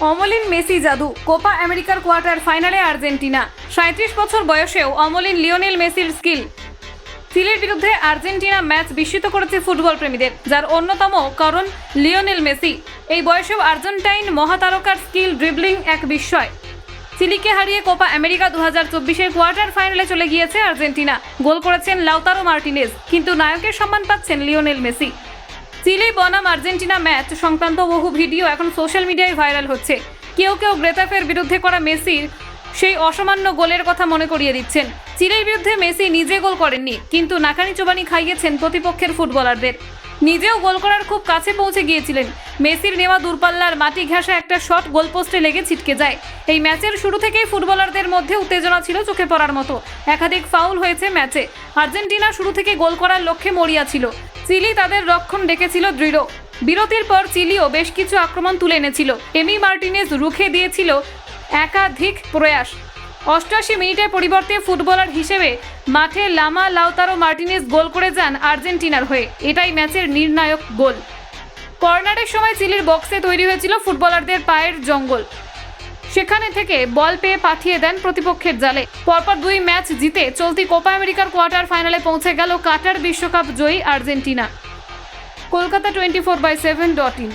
অমলিন মেসি জাদু, কোপা আমেরিকার কোয়ার্টার ফাইনালে আর্জেন্টিনা। সাঁত্রিশ বছর বয়সেও অমলিন লিওনেল মেসির স্কিল। চিলির বিরুদ্ধে আর্জেন্টিনা ম্যাচ বিস্মিত করেছে ফুটবল প্রেমীদের যার অন্যতম কারণ লিওনেল মেসি। এই বয়সেও আর্জেন্টাইন মহাতারকার স্কিল ড্রিবলিং এক বিস্ময়। চিলিকে হারিয়ে কোপা আমেরিকা দু হাজার চব্বিশের কোয়ার্টার ফাইনালে চলে গিয়েছে আর্জেন্টিনা। গোল করেছেন লাউতারো মার্টিনেজ, কিন্তু নায়কের সম্মান পাচ্ছেন লিওনেল মেসি। চিলি বনাম আর্জেন্টিনা ম্যাচ সংক্রান্ত বহু ভিডিও এখন সোশ্যাল মিডিয়ায় ভাইরাল হচ্ছে। কেউ কেউ গ্রেতাফের বিরুদ্ধে করা মেসির সেই অসামান্য গোলের কথা মনে করিয়ে দিচ্ছেন। চিলির বিরুদ্ধে মেসি নিজে গোল করেননি, কিন্তু নাকানি চোবানি খাইয়েছেন প্রতিপক্ষের ফুটবলারদের। নিজেও গোল করার খুব কাছে পৌঁছে গিয়েছিলেন। মেসির নেওয়া দূরপাল্লার মাটি ঘেঁষা একটা শট গোলপোস্টে লেগে ছিটকে যায়। এই ম্যাচের শুরু থেকেই ফুটবলারদের মধ্যে উত্তেজনা ছিল চোখে পড়ার মতো। একাধিক ফাউল হয়েছে ম্যাচে। আর্জেন্টিনা শুরু থেকে গোল করার লক্ষ্যে মরিয়া ছিল। চিলি তাদের রক্ষণ ডেকেছিল দৃঢ়। বিরতির পর চিলিও বেশ কিছু আক্রমণ তুলে এনেছিল। এমি মার্টিনেজ রুখে দিয়েছিল একাধিক প্রয়াস। অষ্টাশি মিনিটের পরিবর্তে ফুটবলার হিসেবে মাঠে লামা লাউতারো মার্টিনেজ গোল করে যান আর্জেন্টিনার হয়ে। এটাই ম্যাচের নির্ণায়ক গোল। কর্নারের সময় চিলির বক্সে তৈরি হয়েছিল ফুটবলারদের পায়ের জঙ্গল। সেখানে থেকে বল পেয়ে পাঠিয়ে দেন প্রতিপক্ষের জালে। পরপর দুই ম্যাচ জিতে চলতি কোপা আমেরিকার কোয়ার্টার ফাইনালে পৌঁছে গেল কাটার বিশ্বকাপ জয়ী Argentina. Kolkata twenty four by seven dot in.